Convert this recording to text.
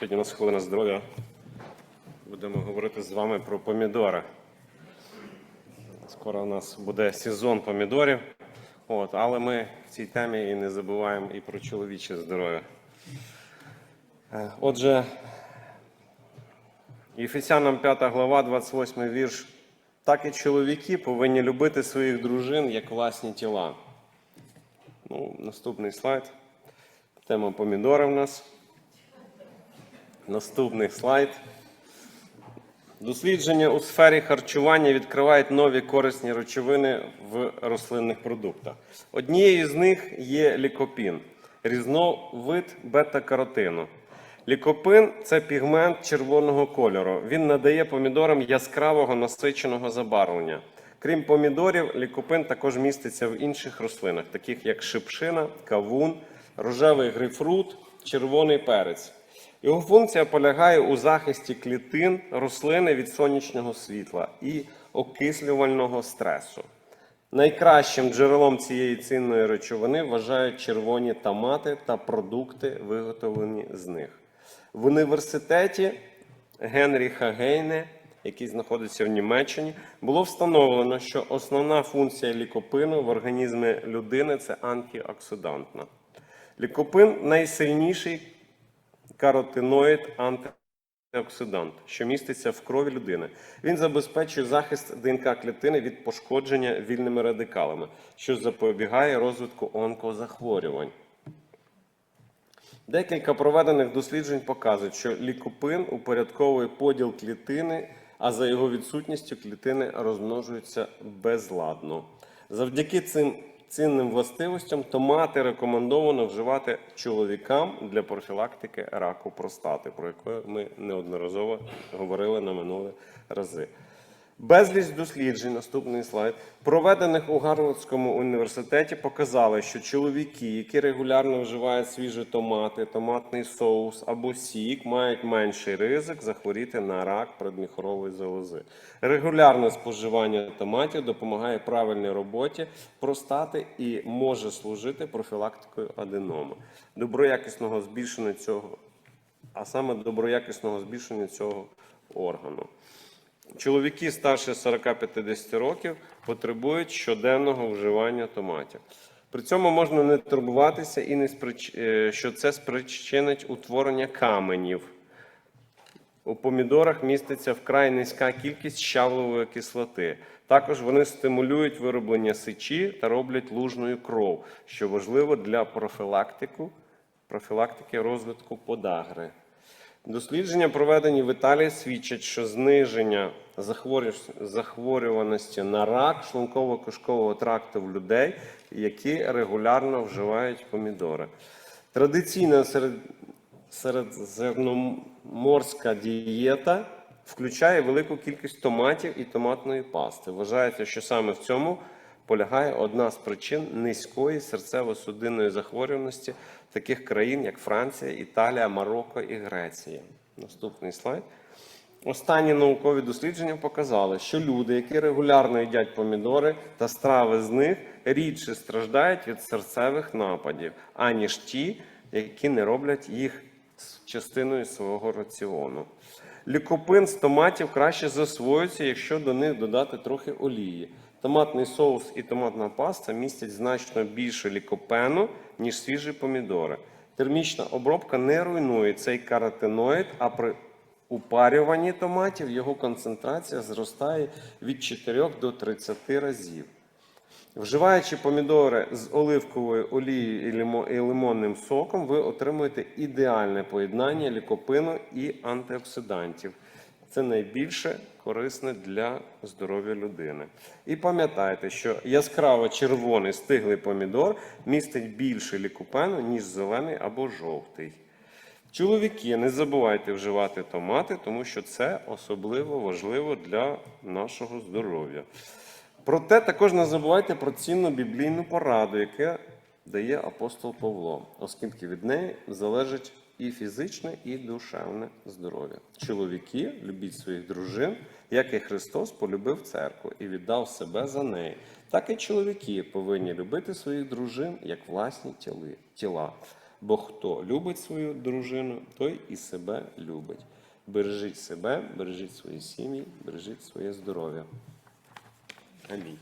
Сьогодні у нас хвилина здоров'я. Будемо говорити з вами про помідори. Скоро у нас буде сезон помідорів. От, але ми в цій темі і не забуваємо і про чоловіче здоров'я. Е, Отже, Єфесянам 5 глава, 28 вірш. Так і чоловіки повинні любити своїх дружин як власні тіла. Ну, наступний слайд. Тема помідори в нас. Наступний слайд. Дослідження у сфері харчування відкривають нові корисні речовини в рослинних продуктах. Однією з них є лікопін, різновид бета-каротину. Лікопин це пігмент червоного кольору. Він надає помідорам яскравого насиченого забарвлення. Крім помідорів, лікопин також міститься в інших рослинах, таких як шипшина, кавун, рожевий грейпфрут, червоний перець. Його функція полягає у захисті клітин рослини від сонячного світла і окислювального стресу. Найкращим джерелом цієї цінної речовини вважають червоні томати та продукти, виготовлені з них. В університеті Генріха Гейне, який знаходиться в Німеччині, було встановлено, що основна функція лікопину в організмі людини це антиоксидантна. Лікопин найсильніший каротиноїд антиоксидант, що міститься в крові людини. Він забезпечує захист ДНК клітини від пошкодження вільними радикалами, що запобігає розвитку онкозахворювань. Декілька проведених досліджень показують, що лікопин упорядковує поділ клітини, а за його відсутністю клітини розмножуються безладно. Завдяки цим цінним властивостям томати рекомендовано вживати чоловікам для профілактики раку простати, про яку ми неодноразово говорили на минулі рази. Безліч досліджень, наступний слайд, проведених у Гарвардському університеті, показали, що чоловіки, які регулярно вживають свіжі томати, томатний соус або сік, мають менший ризик захворіти на рак предміхорової залози. Регулярне споживання томатів допомагає правильній роботі простати і може служити профілактикою аденоми. Доброякісного збільшення цього, а саме доброякісного збільшення цього органу. Чоловіки старше 40-50 років потребують щоденного вживання томатів. При цьому можна не турбуватися і не сприч... е, що це спричинить утворення каменів. У помідорах міститься вкрай низька кількість щавлової кислоти. Також вони стимулюють вироблення сечі та роблять лужною кров, що важливо для профілактики розвитку подагри. Дослідження, проведені в Італії, свідчать, що зниження захворюваності на рак шлунково-кишкового тракту в людей, які регулярно вживають помідори. Традиційна серед, середземноморська дієта включає велику кількість томатів і томатної пасти. Вважається, що саме в цьому полягає одна з причин низької серцево-судинної захворюваності таких країн, як Франція, Італія, Марокко і Греція. Наступний слайд. Останні наукові дослідження показали, що люди, які регулярно їдять помідори та страви з них, рідше страждають від серцевих нападів, аніж ті, які не роблять їх частиною свого раціону. Лікопин з томатів краще засвоюється, якщо до них додати трохи олії. Томатний соус і томатна паста містять значно більше лікопену, ніж свіжі помідори. Термічна обробка не руйнує цей каротиноїд, а при упарюванні томатів його концентрація зростає від 4 до 30 разів. Вживаючи помідори з оливковою олією і лимонним соком, ви отримуєте ідеальне поєднання лікопину і антиоксидантів. Це найбільше корисне для здоров'я людини. І пам'ятайте, що яскраво червоний стиглий помідор містить більше лікопену, ніж зелений або жовтий. Чоловіки, не забувайте вживати томати, тому що це особливо важливо для нашого здоров'я. Проте також не забувайте про цінну біблійну пораду, яку дає апостол Павло, оскільки від неї залежить і фізичне, і душевне здоров'я. Чоловіки, любіть своїх дружин, як і Христос полюбив церкву і віддав себе за неї. Так і чоловіки повинні любити своїх дружин як власні тіла. Бо хто любить свою дружину, той і себе любить. Бережіть себе, бережіть свої сім'ї, бережіть своє здоров'я. Амінь.